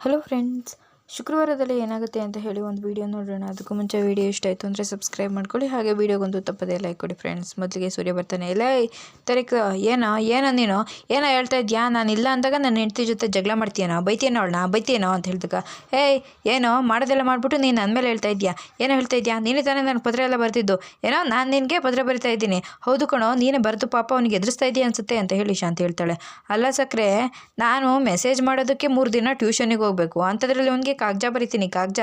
Hello friends ಶುಕ್ರವಾರದಲ್ಲಿ ಏನಾಗುತ್ತೆ ಅಂತ ಹೇಳಿ ಒಂದು ವಿಡಿಯೋ ನೋಡೋಣ. ಅದಕ್ಕೂ ಮುಂಚೆ ವಿಡಿಯೋ ಇಷ್ಟ ಆಯಿತು ಅಂದರೆ ಸಬ್ಸ್ಕ್ರೈಬ್ ಮಾಡ್ಕೊಳ್ಳಿ. ಹಾಗೆ ವೀಡಿಯೋಗೊಂದು ತಪ್ಪದೇ ಲೈಕ್ ಕೊಡಿ ಫ್ರೆಂಡ್ಸ್ ಮೊದಲಿಗೆ ಸೂರ್ಯ ಬರ್ತಾನೆ ಇಲ್ಲ ತರಿಕ, ಏನೋ ಏನೋ ನೀನು? ಏನೋ ಹೇಳ್ತಾ ಇದೆಯಾ? ನಾನು ಇಲ್ಲ ಅಂದಾಗ ನನ್ನ ಹೆಂಡತಿ ಜೊತೆ ಜಗಳ ಮಾಡ್ತೀಯನೋ? ಬೈತೀಯನೋ ಅವಳನ್ನ? ಬೈತೀಯನೋ? ಅಂತ ಹೇಳಿದಾಗ, ಏಯ್, ಏನೋ? ಮಾಡೋದೆಲ್ಲ ಮಾಡಿಬಿಟ್ಟು ನೀನು ನನ್ನ ಮೇಲೆ ಹೇಳ್ತಾ ಇದೆಯಾ? ಏನೋ ಹೇಳ್ತಾ ಇದೆಯಾ? ನೀನೇ ತಾನೇ ನಾನು ಪತ್ರ ಎಲ್ಲ ಬರ್ತಿದ್ದು ಏನೋ ನಾನು ನಿನಗೆ ಪತ್ರ ಬರಿತಾ ಇದ್ದೀನಿ. ಹೌದು ಕಣೋ, ನೀನೇ ಬರೆದು ಪಾಪ ಅವನಿಗೆ ಎದುರಿಸ್ತಾ ಇದೆಯಾ ಅನಿಸುತ್ತೆ? ಅಂತ ಹೇಳಿ ಶಾಂತಿ ಹೇಳ್ತಾಳೆ. ಅಲ್ಲ ಸಕ್ರೆ, ನಾನು ಮೆಸೇಜ್ ಮಾಡೋದಕ್ಕೆ ಮೂರು ದಿನ ಟ್ಯೂಷನಿಗೆ ಹೋಗಬೇಕು. ಅಂಥದ್ರಲ್ಲಿ ಅವನಿಗೆ ಕಾಗಜ ಬರಿತೀನಿ, ಕಾಗಜ.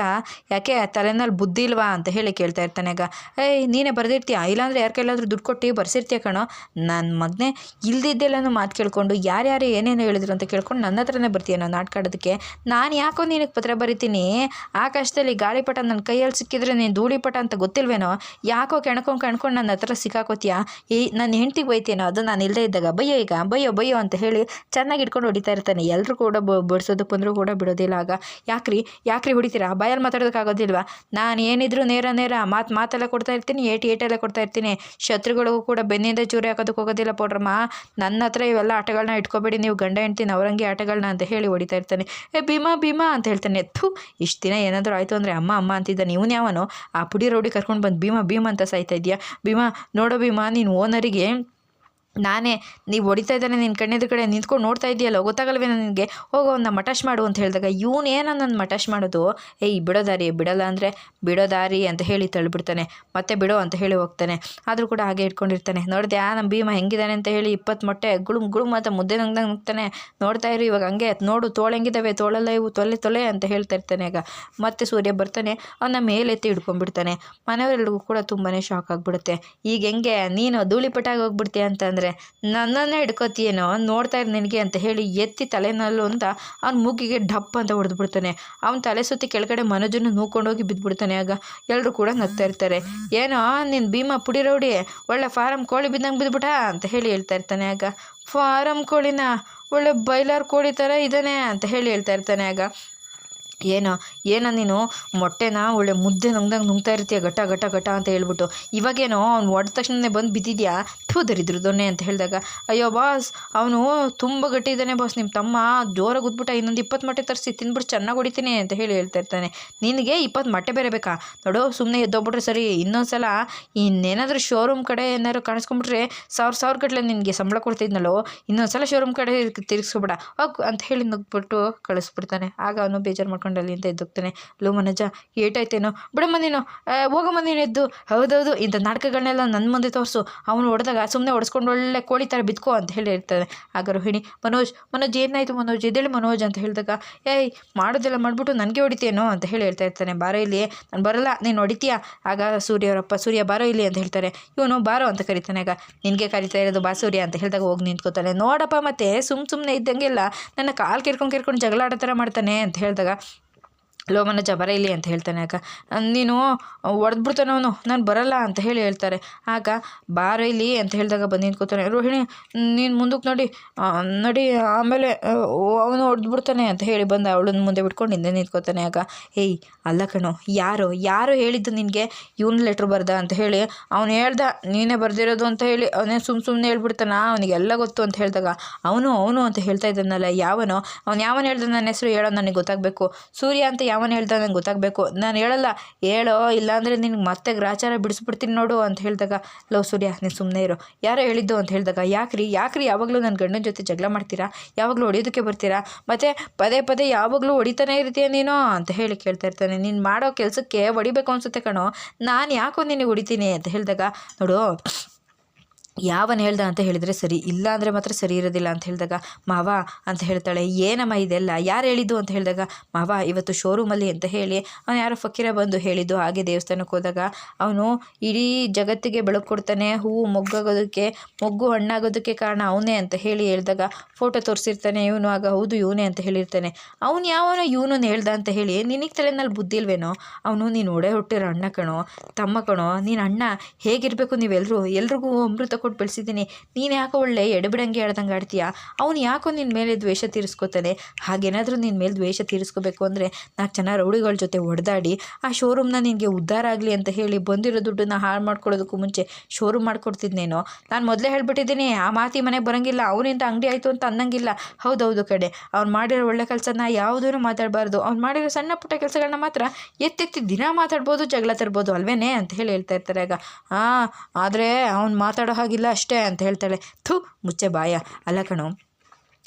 ಯಾಕೆ ತಲೆನಲ್ಲಿ ಬುದ್ಧಿ ಇಲ್ವಾ ಅಂತ ಹೇಳಿ ಕೇಳ್ತಾ ಇರ್ತಾನೆ ಆಗ. ಏಯ್, ನೀನೇ ಬರೆದಿರ್ತೀಯ? ಇಲ್ಲಾಂದ್ರೆ ಯಾರ ಕೈಲಾದರೂ ದುಡ್ಡು ಕೊಟ್ಟು ಬರ್ಸಿರ್ತೀಯ ಕಣೋ? ನನ್ನ ಮಗನೇ ಇಲ್ದಿದ್ದೆಲ್ಲನೂ ಮಾತು ಕೇಳ್ಕೊಂಡು ಯಾರ್ಯಾರು ಏನೇನು ಹೇಳಿದ್ರು ಅಂತ ಕೇಳ್ಕೊಂಡು ನನ್ನ ಹತ್ರನೇ ಬರ್ತೀಯ ನಾಟಕ ಆಡೋದಕ್ಕೆ? ನಾನು ಯಾಕೋ ನಿನಗೆ ಪತ್ರ ಬರಿತೀನಿ? ಆಕಾಶದಲ್ಲಿ ಗಾಳಿಪಟ ನನ್ನ ಕೈಯಲ್ಲಿ ಸಿಕ್ಕಿದ್ರೆ ನೀನು ಧೂಳಿಪಟ ಅಂತ ಗೊತ್ತಿಲ್ವೇನೋ? ಯಾಕೋ ಕೆಣ್ಕೊಂಡು ಕಣ್ಕೊಂಡು ನನ್ನ ಹತ್ರ ಸಿಕ್ಕಾಕೋತೀಯ? ಈ ನನ್ನ ಹೆಂಡ್ತಿಗೆ ಬೈತೇನೋ ಅದು ನಾನು ಇಲ್ಲದೇ ಇದ್ದಾಗ ಬಯ್ಯೋ ಈಗ, ಬಯ್ಯೋ ಬಯ್ಯೋ ಅಂತ ಹೇಳಿ ಚೆನ್ನಾಗಿ ಇಟ್ಕೊಂಡು ಹೊಡಿತಾ ಇರ್ತಾನೆ. ಎಲ್ಲರೂ ಕೂಡ ಬಿಡಿಸೋದಕ್ಕೆ ಬಂದರೂ ಕೂಡ ಬಿಡೋದಿಲ್ಲ ಆಗ. ಯಾಕ್ರಿ? ಯಾಕ್ರಿ ಹೊಡಿತೀರಾ? ಬಾಯಲ್ಲಿ ಮಾತಾಡೋದಕ್ಕಾಗೋದಿಲ್ವಾ? ನಾನು ಏನಿದ್ರು ನೇರ ನೇರ ಮಾತು ಮಾತೆಲ್ಲ ಕೊಡ್ತಾ ಇರ್ತೀನಿ, ಏಟು ಏಟೆಲ್ಲ ಕೊಡ್ತಾ ಇರ್ತೀನಿ. ಶತ್ರುಗಳಿಗೂ ಕೂಡ ಬೆನ್ನಿಂದ ಚೂರಿ ಹಾಕೋದಕ್ಕೆ ಹೋಗೋದಿಲ್ಲ ಪೌಡ್ರಮ್ಮ. ನನ್ನ ಹತ್ರ ಇವೆಲ್ಲ ಆಟಗಳನ್ನ ಇಟ್ಕೋಬೇಡಿ, ನೀವು ಗಂಡ ಹೆಂಡ್ತಿ ಅವರಂಗೆ ಆಟಗಳನ್ನ ಅಂತ ಹೇಳಿ ಹೊಡಿತಾ ಇರ್ತಾನೆ. ಏ, ಭೀಮಾ ಭೀಮಾ ಅಂತ ಹೇಳ್ತಾನೆ. ಥೂ, ಇಷ್ಟು ದಿನ ಏನಾದರೂ ಆಯಿತು ಅಂದರೆ ಅಮ್ಮ ಅಮ್ಮ ಅಂತಿದ್ದ ನೀವು ಯಾವನೋ? ಆ ಪುಡಿ ರೌಡಿ ಕರ್ಕೊಂಡು ಬಂದು ಭೀಮಾ ಭೀಮಾ ಅಂತ ಸಾಯ್ತಾ ಇದೆಯಾ? ಭೀಮಾ, ನೋಡೋ ಭೀಮಾ, ನೀನು ಓನರಿಗೆ ನಾನೇ, ನೀವು ಹೊಡಿತಾ ಇದ್ದಾನೆ ನಿನ್ನ ಕಣ್ಣೆದ್ರ ಕಡೆ ನಿಂತ್ಕೊಂಡು ನೋಡ್ತಾ ಇದೆಯಲ್ಲ ಗೊತ್ತಾಗಲ್ವೇ ನನಗೆ? ಹೋಗೋ ಒಂದು ಮಟಾಶ್ ಮಾಡು ಅಂತ ಹೇಳಿದಾಗ ಇವನು ಏನೋ ನನ್ನ ಮಟಾಶ್ ಮಾಡೋದು? ಏಯ್ ಬಿಡೋ ದಾರಿ, ಬಿಡಲ್ಲ ಅಂದರೆ ಬಿಡೋ ದಾರಿ ಅಂತ ಹೇಳಿ ತಳ್ಳಿಬಿಡ್ತಾನೆ ಮತ್ತೆ ಬಿಡೋ ಅಂತ ಹೇಳಿ ಹೋಗ್ತಾನೆ. ಆದರೂ ಕೂಡ ಹಾಗೆ ಇಟ್ಕೊಂಡಿರ್ತಾನೆ. ನೋಡಿದೆ, ಆ ನಮ್ಮ ಭೀಮ ಹೆಂಗಿದ್ದಾನೆ ಅಂತ ಹೇಳಿ ಇಪ್ಪತ್ತು ಮೊಟ್ಟೆ ಗುಳುಮ್ ಗುಳುಮ್ ಅಂತ ಮುದ್ದೆ ನಂಗ್ದಂಗೆ ನುಗ್ತಾನೆ. ನೋಡ್ತಾ ಇರು ಇವಾಗ ಹಂಗೆ. ನೋಡು, ತೋಳ ಹೆಂಗಿದ್ದಾವೆ? ತೋಳಲ್ಲ ಇವು, ತೊಲೆ ತೊಲೆ ಅಂತ ಹೇಳ್ತಾ ಇರ್ತಾನೆ ಈಗ. ಮತ್ತೆ ಸೂರ್ಯ ಬರ್ತಾನೆ, ಅವನ ಮೇಲೆತ್ತಿ ಹಿಡ್ಕೊಂಡ್ಬಿಡ್ತಾನೆ. ಮನೆಯವರೆಲ್ರಿಗೂ ಕೂಡ ತುಂಬಾ ಶಾಕ್ ಆಗಿಬಿಡುತ್ತೆ. ಈಗ ಹೆಂಗೆ, ನೀನು ಧೂಳಿಪಟ್ಟಾಗಿ ಹೋಗ್ಬಿಡ್ತೀಯ ಅಂತಂದರೆ ನನ್ನನ್ನೇ ಹಿಡ್ಕೋತೀಯೇನೋ? ನೋಡ್ತಾ ಇರು ನಿನಗೆ ಅಂತ ಹೇಳಿ ಎತ್ತಿ ತಲೆನಲ್ಲು ಅಂತ ಅವ್ನ ಮೂಗಿಗೆ ಡಪ್ ಅಂತ ಹೊಡೆದ್ಬಿಡ್ತಾನೆ. ಅವ್ನ ತಲೆ ಸುತ್ತಿ ಕೆಳಗಡೆ ಮನೋಜನ್ನು ನೂಕೊಂಡೋಗಿ ಬಿದ್ದುಬಿಡ್ತಾನೆ. ಆಗ ಎಲ್ಲರೂ ಕೂಡ ನಗ್ತಾ ಇರ್ತಾರೆ. ಏನೋ ನಿನ್ನ ಭೀಮಾ ಪುಡಿ ರೌಡಿ, ಒಳ್ಳೆ ಫಾರಂ ಕೋಳಿ ಬಿದ್ದಂಗೆ ಬಿದ್ಬಿಟ ಅಂತ ಹೇಳಿ ಹೇಳ್ತಾ ಇರ್ತಾನೆ. ಆಗ, ಫಾರಂ ಕೋಳಿನ? ಒಳ್ಳೆ ಬೈಲಾರ್ ಕೋಳಿ ಥರ ಇದ್ದಾನೆ ಅಂತ ಹೇಳಿ ಹೇಳ್ತಾ ಇರ್ತಾನೆ. ಆಗ ಏನೋ ಏನೋ ನೀನು ಮೊಟ್ಟೆನ ಒಳ್ಳೆ ಮುದ್ದೆ ನುಂಗ್ದಂಗೆ ನುಂಗ್ತಾ ಇರ್ತೀಯ ಗಟ ಗಟ ಗಟ ಅಂತ ಹೇಳ್ಬಿಟ್ಟು. ಇವಾಗೇನೋ ಅವ್ನು ಹೊಡೆದ ತಕ್ಷಣನೇ ಬಂದು ಬಿದ್ದಿದ್ಯಾ? ಥೂ, ದರಿದ್ರು ದೊನ್ನೆ ಅಂತ ಹೇಳಿದಾಗ. ಅಯ್ಯೋ, ಬಾಸ್, ಅವನು ತುಂಬ ಗಟ್ಟಿ ಇದ್ದಾನೆ ಬಾಸ್ ನಿಮ್ಮ ತಮ್ಮ ಜೋರಾಗಿ ಉದ್ಬಿಟ್ಟ, ಇನ್ನೊಂದು ಇಪ್ಪತ್ತು ಮೊಟ್ಟೆ ತರಿಸಿ ತಿಂದ್ಬಿಟ್ಟು ಚೆನ್ನಾಗಿ ಹೊಡಿತೀನಿ ಅಂತ ಹೇಳಿ ಹೇಳ್ತಾ ಇರ್ತಾನೆ. ನಿನಗೆ ಇಪ್ಪತ್ತು ಮೊಟ್ಟೆ ಬೇರೆ ಬೇಕಾ? ನೋಡು ಸುಮ್ಮನೆ ಎದ್ದೋಗ್ಬಿಟ್ರೆ ಸರಿ ಇನ್ನೊಂದು ಸಲ ಇನ್ನೇನಾದರೂ ಶೋರೂಮ್ ಕಡೆ ಏನಾದ್ರು ಕಾಣಿಸ್ಕೊಂಬಿಟ್ರೆ ಸಾವಿರ ಸಾವಿರ ಗಟ್ಟಲೆ ನಿನಗೆ ಸಂಬಳ ಕೊಡ್ತಿದ್ನಲ್ಲೋ ಇನ್ನೊಂದು ಸಲ ಶೋರೂಮ್ ಕಡೆ ತಿರ್ಗಿಸ್ಕೊಬೇಡ, ಹೋಗು ಅಂತ ಹೇಳಿ ನುಗ್ಬಿಟ್ಟು ಕಳಿಸ್ಬಿಡ್ತಾನೆ. ಆಗ ಅವನು ಬೇಜಾರು ಮಾಡ್ಕೊಂಡು ಅಲ್ಲಿಂದ ಎದ್ದೋಗ್ತಾನೆ. ಲೋ ಮನೋಜ, ಏಟಾಯ್ತೇನೋ? ಬಿಡಮ್ಮ ನೀನು ಹೋಗಮ್ಮ ನೀನು ಎದ್ದು. ಹೌದೌದು, ಇಂಥ ನಾಟಕಗಳನ್ನೆಲ್ಲ ನನ್ನ ಮುಂದೆ ತೋರಿಸು. ಅವನು ಹೊಡೆದಾಗ ಸುಮ್ಮನೆ ಹೊಡೆಸ್ಕೊಂಡು ಒಳ್ಳೆ ಕೋಳಿ ಥರ ಬಿದ್ಕೋ ಅಂತ ಹೇಳಿ ಇರ್ತಾನೆ ಆಗ ರೋಹಿಣಿ, ಮನೋಜ್ ಮನೋಜ್ ಏನಾಯಿತು ಮನೋಜ್? ಎದ್ದೇಳಿ ಮನೋಜ್ ಅಂತ ಹೇಳಿದಾಗ, ಏಯ್, ಮಾಡೋದೆಲ್ಲ ಮಾಡಿಬಿಟ್ಟು ನನಗೆ ಹೊಡಿತೇನೋ ಅಂತ ಹೇಳಿ ಹೇಳ್ತಾ ಇರ್ತಾನೆ. ಬಾರೋ ಇಲ್ಲಿ ನಾನು ಬರಲ್ಲ, ನೀನು ಹೊಡಿತೀಯಾ? ಆಗ ಸೂರ್ಯವರಪ್ಪ ಸೂರ್ಯ ಬಾರೋ ಇಲ್ಲಿ ಅಂತ ಹೇಳ್ತಾರೆ. ಇವನು ಬಾರೋ ಅಂತ ಕರಿತಾನೆ. ಆಗ ನಿನಗೆ ಕರಿತಾ ಇರೋದು ಬಾ ಸೂರ್ಯ ಅಂತ ಹೇಳಿದಾಗ ಹೋಗಿ ನಿಂತ್ಕೋತಾನೆ. ನೋಡಪ್ಪ ಮತ್ತೆ ಸುಮ್ಮ ಸುಮ್ಮನೆ ಇದ್ದಂಗೆಲ್ಲ ನನ್ನ ಕಾಲು ಕೆರ್ಕೊಂಡು ಕೆರ್ಕೊಂಡು ಜಗಳ ಆಡೋ ಥರ ಮಾಡ್ತಾನೆ ಅಂತ ಹೇಳಿದಾಗ ಲೋ ಜಬರೈಲಿ ಅಂತ ಹೇಳ್ತಾನೆ ಆಗ ನೀನು ಹೊಡೆದ್ಬಿಡ್ತಾನೆ ಅವನು, ನಾನು ಬರಲ್ಲ ಅಂತ ಹೇಳಿ ಹೇಳ್ತಾರೆ. ಆಗ ಬಾರ ಇಲ್ಲಿ ಅಂತ ಹೇಳಿದಾಗ ಬಂದು ನಿಂತ್ಕೋತಾನೆ. ರೋಹಿಣಿ, ನೀನು ಮುಂದಕ್ಕೆ ನೋಡಿ ನೋಡಿ, ಆಮೇಲೆ ಅವನು ಹೊಡೆದ್ಬಿಡ್ತಾನೆ ಅಂತ ಹೇಳಿ ಬಂದು ಅವಳನ್ನ ಮುಂದೆ ಬಿಟ್ಕೊಂಡು ಹಿಂದೆ ನಿಂತ್ಕೋತಾನೆ ಆಗ. ಏಯ್, ಅಲ್ಲ ಕಣೋ, ಯಾರು ಯಾರು ಹೇಳಿದ್ದು ನಿನಗೆ? ಇವನು ಲೆಟ್ರ್ ಬರ್ದ ಅಂತ ಹೇಳಿ, ಅವನು ಹೇಳ್ದ, ನೀನೇ ಬರ್ದಿರೋದು ಅಂತ ಹೇಳಿ, ಅವನೇ ಸುಮ್ಮ ಸುಮ್ಮನೆ ಹೇಳ್ಬಿಡ್ತಾನ? ಅವನಿಗೆಲ್ಲ ಗೊತ್ತು ಅಂತ ಹೇಳಿದಾಗ, ಅವನು ಅವನು ಅಂತ ಹೇಳ್ತಾ ಇದ್ದಾನಲ್ಲ, ಯಾವನೋ? ಅವ್ನು ಯಾವನು ಹೇಳ್ದ ನನ್ನ ಹೆಸರು ಹೇಳೋ ನನಗೆ ಗೊತ್ತಾಗಬೇಕು. ಸೂರ್ಯ ಅಂತ ಯಾವನು ಹೇಳ್ತಾನೆ ನಂಗೆ ಗೊತ್ತಾಗಬೇಕು. ನಾನು ಹೇಳಲ್ಲ, ಹೇಳೋ, ಇಲ್ಲಾಂದರೆ ನಿನಗೆ ಮತ್ತೆ ಗ್ರಾಚಾರ ಬಿಡಿಸ್ಬಿಡ್ತೀನಿ ನೋಡು ಅಂತ ಹೇಳಿದಾಗ, ಲವ್ ಸೂರ್ಯ, ನೀನು ಸುಮ್ಮನೆ ಇರೋ. ಯಾರೋ ಹೇಳಿದ್ದು ಅಂತ ಹೇಳಿದಾಗ, ಯಾಕ್ರಿ ಯಾಕ್ರಿ ಯಾವಾಗಲೂ ನನ್ನ ಗಂಡನ ಜೊತೆ ಜಗಳ ಮಾಡ್ತೀರಾ? ಯಾವಾಗಲೂ ಹೊಡಿಯೋದಕ್ಕೆ ಬರ್ತೀರಾ? ಮತ್ತು ಪದೇ ಪದೇ ಯಾವಾಗಲೂ ಹೊಡಿತಾನೆ ಇರ್ತೀಯ ನೀನು? ಅಂತ ಹೇಳಿ ಕೇಳ್ತಾ ಇರ್ತಾನೆ. ನೀನು ಮಾಡೋ ಕೆಲಸಕ್ಕೆ ಹೊಡಿಬೇಕು ಅನ್ಸುತ್ತೆ ಕಣೋ. ನಾನು ಯಾಕೋ ನಿನಗೆ ಹೊಡಿತೀನಿ ಅಂತ ಹೇಳಿದಾಗ, ನೋಡು ಯಾವನು ಹೇಳ್ದ ಅಂತ ಹೇಳಿದರೆ ಸರಿ, ಇಲ್ಲ ಅಂದರೆ ಮಾತ್ರ ಸರಿ ಇರೋದಿಲ್ಲ ಅಂತ ಹೇಳಿದಾಗ, ಮಾವ ಅಂತ ಹೇಳ್ತಾಳೆ, ಏನಮ್ಮ ಇದೆಲ್ಲ? ಯಾರು ಹೇಳಿದ್ದು ಅಂತ ಹೇಳಿದಾಗ, ಮಾವ ಇವತ್ತು ಶೋರೂಮಲ್ಲಿ ಅಂತ ಹೇಳಿ, ಅವನು ಯಾರೋ ಫಕೀರ ಬಂದು ಹೇಳಿದ್ದು, ಹಾಗೆ ದೇವಸ್ಥಾನಕ್ಕೆ ಹೋದಾಗ, ಅವನು ಇಡೀ ಜಗತ್ತಿಗೆ ಬೆಳಕು ಕೊಡ್ತಾನೆ, ಹೂವು ಮೊಗ್ಗಾಗೋದಕ್ಕೆ, ಮೊಗ್ಗು ಹಣ್ಣಾಗೋದಕ್ಕೆ ಕಾರಣ ಅವನೇ ಅಂತ ಹೇಳಿ ಹೇಳಿದಾಗ ಫೋಟೋ ತೋರಿಸಿರ್ತಾನೆ, ಇವನು ಆಗ ಹೌದು, ಇವನೇ ಅಂತ ಹೇಳಿರ್ತಾನೆ. ಅವನು ಯಾವನೋ ಇವನು ಹೇಳ್ದ ಅಂತ ಹೇಳಿ, ನಿನಗೆ ತಲೆನಲ್ಲಿ ಬುದ್ಧಿ ಇಲ್ವೇನೋ ಅವನು, ನೀನು ಒಡೆ ಹುಟ್ಟಿರೋ ಅಣ್ಣ ಕಣೋ, ತಮ್ಮ ಕಣೋ, ನೀನು ಅಣ್ಣ ಹೇಗಿರಬೇಕು ನೀವೆಲ್ಲರೂ ಎಲ್ರಿಗೂ ಅಮೃತ ಕೊಟ್ಟು ಬೆಳೆಸಿದ್ದೀನಿ. ನೀನು ಯಾಕೋ ಒಳ್ಳೆ ಎಡಬಿಡಂಗೆ ಹೇಳ್ದಂಗೆ ಆಡ್ತೀಯ? ಅವನು ಯಾಕೋ ನಿನ್ನ ಮೇಲೆ ದ್ವೇಷ ತೀರಿಸ್ಕೋತಾನೆ? ಹಾಗೇನಾದರೂ ನಿನ್ನ ಮೇಲೆ ದ್ವೇಷ ತೀರಿಸ್ಕೋಬೇಕು ಅಂದರೆ ನಾಲ್ಕು ಜನ ರೌಡಿಗಳ ಜೊತೆ ಹೊಡೆದಾಡಿ ಆ ಶೋರೂಮ್ನ ನಿನಗೆ ಉದ್ಧಾರ ಆಗಲಿ ಅಂತ ಹೇಳಿ ಬಂದಿರೋ ದುಡ್ಡನ್ನ ಹಾಳು ಮಾಡ್ಕೊಳ್ಳೋದಕ್ಕೂ ಮುಂಚೆ ಶೋರೂಮ್ ಮಾಡ್ಕೊಡ್ತಿದ್ದೇನೋ ನಾನು ಮೊದಲೇ ಹೇಳ್ಬಿಟ್ಟಿದ್ದೀನಿ, ಆ ಮಾತಿ ಮನೆಗೆ ಬರೋಂಗಿಲ್ಲ, ಅವನಿಂದ ಅಂಗಡಿ ಆಯಿತು ಅಂತ ಅನ್ನಂಗಿಲ್ಲ. ಹೌದೌದು ಕಡೆ ಅವ್ನು ಮಾಡಿರೋ ಒಳ್ಳೆ ಕೆಲಸನ ಯಾವುದೂ ಮಾತಾಡಬಾರ್ದು. ಅವ್ನು ಮಾಡಿರೋ ಸಣ್ಣ ಪುಟ್ಟ ಕೆಲಸಗಳನ್ನ ಮಾತ್ರ ಎತ್ತೆತ್ತಿ ದಿನ ಮಾತಾಡ್ಬೋದು, ಜಗಳ ತರ್ಬೋದು ಅಲ್ವೇನೆ ಅಂತ ಹೇಳಿ ಹೇಳ್ತಾ ಇರ್ತಾರೆ. ಆಗ ಹಾಂ ಆದರೆ ಅವ್ನು ಮಾತಾಡೋ ಹಾಗಿಲ್ಲ ಅಷ್ಟೇ ಅಂತ ಹೇಳ್ತಾಳೆ. ಥು ಮುಚ್ಚೆ ಬಾಯ. ಅಲ್ಲ ಕಣೋ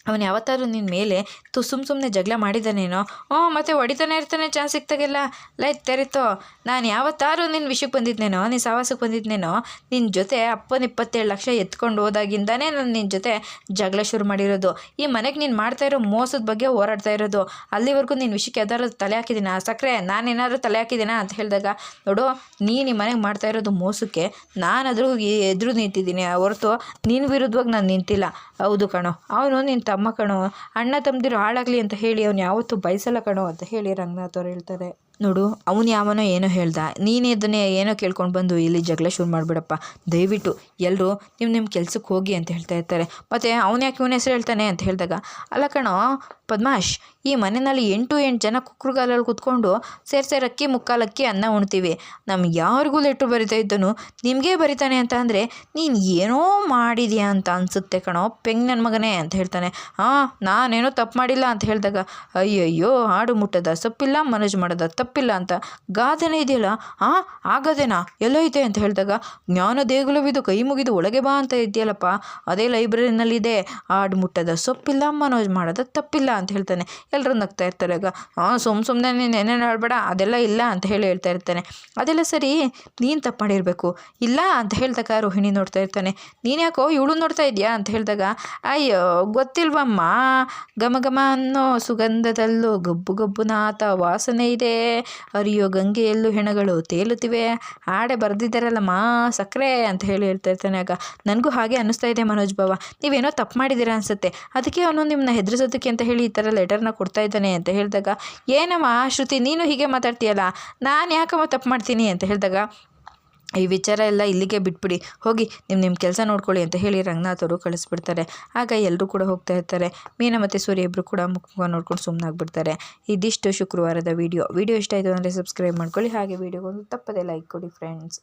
ಅವನು ಯಾವತ್ತಾದ್ರೂ ನಿನ್ನ ಮೇಲೆ ತು ಸುಮ್ಮ ಸುಮ್ಮನೆ ಜಗಳ ಮಾಡಿದ್ದಾನೇನೋ? ಹ್ಞೂ ಮತ್ತೆ ಹೊಡಿತಾನೆ ಇರ್ತಾನೆ ಚಾನ್ಸ್ ಸಿಗ್ತಾಗೆಲ್ಲ ಲೈಟ್ ತೆರಿತೋ. ನಾನು ಯಾವತ್ತಾದ್ರೂ ನಿನ್ನ ವಿಷಯಕ್ಕೆ ಬಂದಿದ್ನೇನೋ ನಿನ್ನ ಸಾವಾಸಕ್ಕೆ ಬಂದಿದ್ನೇನೋ ನಿನ್ನ ಜೊತೆ ಅಪ್ಪನ ಇಪ್ಪತ್ತೇಳು ಲಕ್ಷ ಎತ್ಕೊಂಡು ಹೋದಾಗಿಂದಾನೇ ನಾನು ನಿನ್ನ ಜೊತೆ ಜಗಳ ಶುರು ಮಾಡಿರೋದು. ಈ ಮನೆಗೆ ನೀನು ಮಾಡ್ತಾ ಇರೋ ಮೋಸದ ಬಗ್ಗೆ ಹೋರಾಡ್ತಾ ಇರೋದು. ಅಲ್ಲಿವರೆಗೂ ನಿನ್ನ ವಿಷಯಕ್ಕೆ ಯಾವ್ದಾದ್ರು ತಲೆ ಹಾಕಿದ್ದೀನಾ? ಸಕ್ಕರೆ ನಾನೇನಾದರೂ ತಲೆ ಹಾಕಿದ್ದೀನಾ ಅಂತ ಹೇಳಿದಾಗ, ನೋಡು, ನೀನು ಈ ಮನೆಗೆ ಮಾಡ್ತಾ ಇರೋದು ಮೋಸಕ್ಕೆ ನಾನು ಅದ್ರಿಗೂ ಎದುರು ನಿಂತಿದ್ದೀನಿ. ಹೊರತು ನಿನ್ನ ವಿರುದ್ಧವಾಗಿ ನಾನು ನಿಂತಿಲ್ಲ. ಹೌದು ಕಣೋ. ಅವನು ನಿನ್ನ ಕಣೋ, ಅಣ್ಣ ತಮ್ಮದಿರು ಹಾಳಾಗಲಿ ಅಂತ ಹೇಳಿ ಅವ್ನು ಯಾವತ್ತೂ ಬಯಸಲ್ಲ ಕಣೋ ಅಂತ ಹೇಳಿ ರಂಗನಾಥ್ ಅವ್ರು ಹೇಳ್ತಾರೆ. ನೋಡು, ಅವನು ಯಾವನೋ ಏನೋ ಹೇಳ್ದ. ನೀನು ಇದನ್ನೇ ಏನೋ ಕೇಳ್ಕೊಂಡು ಬಂದು ಇಲ್ಲಿ ಜಗಳ ಶುರು ಮಾಡಿಬಿಡಪ್ಪ. ದಯವಿಟ್ಟು ಎಲ್ಲರೂ ನೀವು ನಿಮ್ಮ ಕೆಲ್ಸಕ್ಕೆ ಹೋಗಿ ಅಂತ ಹೇಳ್ತಾ ಇರ್ತಾರೆ. ಮತ್ತು ಅವನು ಯಾಕೆ ಇವನ ಹೆಸರು ಹೇಳ್ತಾನೆ ಅಂತ ಹೇಳಿದಾಗ, ಅಲ್ಲ ಕಣೋ, ಪದ್ಮಾಶ್, ಈ ಮನೆಯಲ್ಲಿ ಎಂಟು ಎಂಟು ಜನ ಕುಕ್ಕರುಗಾಲಲ್ಲಿ ಕೂತ್ಕೊಂಡು ಸೇರ್ ಸೇರ್ ಅಕ್ಕಿ ಮುಕ್ಕಾಲು ಅಕ್ಕಿ, ಅನ್ನ ಉಣ್ತೀವಿ. ನಮ್ಗೆ ಯಾರಿಗೂ ಲೆಟ್ರು ಬರಿತಾ ಇದ್ದನು, ನಿಮಗೇ ಬರಿತಾನೆ ಅಂತ ಅಂದರೆ, ನೀನು ಏನೋ ಮಾಡಿದ್ಯಾ ಅಂತ ಅನಿಸುತ್ತೆ ಕಣೋ, ಪೆಂಗ್ ನನ್ನ ಮಗನೇ ಅಂತ ಹೇಳ್ತಾನೆ. ಹಾಂ, ನಾನೇನೋ ತಪ್ಪು ಮಾಡಿಲ್ಲ ಅಂತ ಹೇಳಿದಾಗ, ಅಯ್ಯಯ್ಯೋ ಹಾಡು ಮುಟ್ಟದ ಸೊಪ್ಪಿಲ್ಲ, ಮನೋಜ್ ಮಾಡೋದ ತಪ್ಪಿಲ್ಲ ಅಂತ. ಗಾದೆನೇ ಇದೆಯಲ್ಲ? ಆ, ಆಗದೇನಾ? ಎಲ್ಲೋ ಇದೆ ಅಂತ ಹೇಳಿದಾಗ, ಜ್ಞಾನ ದೇಗುಲವಿದು ಕೈ ಮುಗಿದು ಒಳಗೆ ಬಾ ಅಂತ ಇದೆಯಲ್ಲಪ್ಪ ಅದೇ ಲೈಬ್ರರಿನಲ್ಲಿದೆ ಆಡು ಮುಟ್ಟದ ಸೊಪ್ಪಿಲ್ಲ, ಮನೋಜ್ ಮಾಡೋದ ತಪ್ಪಿಲ್ಲ ಅಂತ ಹೇಳ್ತಾನೆ. ಎಲ್ಲರೂ ನಗ್ತಾ ಇರ್ತಾರೆ ಆಗ. ಹಾಂ ಸುಮ್ಮ ಸುಮ್ಮನೆ ನೀನು ಏನೇನು ಹೇಳ್ಬೇಡ ಅದೆಲ್ಲ ಇಲ್ಲ ಅಂತ ಹೇಳಿ ಹೇಳ್ತಾ ಇರ್ತಾನೆ. ಅದೆಲ್ಲ ಸರಿ, ನೀನು ತಪ್ಪು ಇಲ್ಲ ಅಂತ ಹೇಳಿದಾಗ ರೋಹಿಣಿ ನೋಡ್ತಾ ಇರ್ತಾನೆ. ನೀನು ಯಾಕೋ ಇವಳು ನೋಡ್ತಾ ಇದೆಯಾ ಅಂತ ಹೇಳಿದಾಗ, ಅಯ್ಯೋ, ಗೊತ್ತಿಲ್ವಮ್ಮ. ಘಮ ಘಮ ಅನ್ನೋ ಸುಗಂಧದಲ್ಲೂ ಗಬ್ಬು ಗಬ್ಬು ನಾಥ ವಾಸನೆ ಇದೆ. ಅರಿಯೋ ಗಂಗೆಯಲ್ಲೂ ಹೆಣಗಳು ತೇಲುತ್ತಿವೆ ಹಾಡೆ ಬರೆದಿದ್ದಾರಲ್ಲಮ್ಮ ಸಕ್ಕರೆ ಅಂತ ಹೇಳಿ ಹೇಳ್ತಾ ಇರ್ತಾನೆ ಆಗ. ನನಗೂ ಹಾಗೆ ಅನ್ನಿಸ್ತಾ ಇದೆ ಮನೋಜ್ ಬಾವ. ನೀವೇನೋ ತಪ್ಪು ಮಾಡಿದ್ದೀರಾ ಅನಿಸುತ್ತೆ. ಅದಕ್ಕೆ ಅವನು ನಿಮ್ಮನ್ನ ಹೆದರಿಸೋದಕ್ಕೆ ಅಂತ ಹೇಳಿ ಈ ಥರ ಲೆಟರ್ನ ಕೊಡ್ತಾ ಇದ್ದಾನೆ ಅಂತ ಹೇಳಿದಾಗ, ಏನಮ್ಮ ಶ್ರುತಿ ನೀನು ಹೀಗೆ ಮಾತಾಡ್ತೀಯಲ್ಲ, ನಾನು ಯಾಕಮ್ಮ ತಪ್ಪು ಮಾಡ್ತೀನಿ ಅಂತ ಹೇಳಿದಾಗ ಈ ವಿಚಾರ ಎಲ್ಲ ಇಲ್ಲಿಗೆ ಬಿಟ್ಬಿಡಿ. ಹೋಗಿ ನಿಮ್ಮ ನಿಮ್ಮ ಕೆಲಸ ನೋಡ್ಕೊಳ್ಳಿ ಅಂತ ಹೇಳಿ ರಂಗನಾಥ್ ಅವರು ಕಳಿಸ್ಬಿಡ್ತಾರೆ. ಆಗ ಎಲ್ಲರೂ ಕೂಡ ಹೋಗ್ತಾ ಇರ್ತಾರೆ. ಮೀನಾ ಮತ್ತು ಸೂರ್ಯ ಇಬ್ಬರು ಕೂಡ ಮುಖ ನೋಡ್ಕೊಂಡು ಸುಮ್ಮನಾಗ್ಬಿಡ್ತಾರೆ ಇದಿಷ್ಟು ಶುಕ್ರವಾರದ ವಿಡಿಯೋ. ವಿಡಿಯೋ ಇಷ್ಟ ಆಯಿತು ಅಂದರೆ ಸಬ್ಸ್ಕ್ರೈಬ್ ಮಾಡ್ಕೊಳ್ಳಿ. ಹಾಗೆ ವಿಡಿಯೋಗೊಂದು ತಪ್ಪದೇ ಲೈಕ್ ಕೊಡಿ ಫ್ರೆಂಡ್ಸ್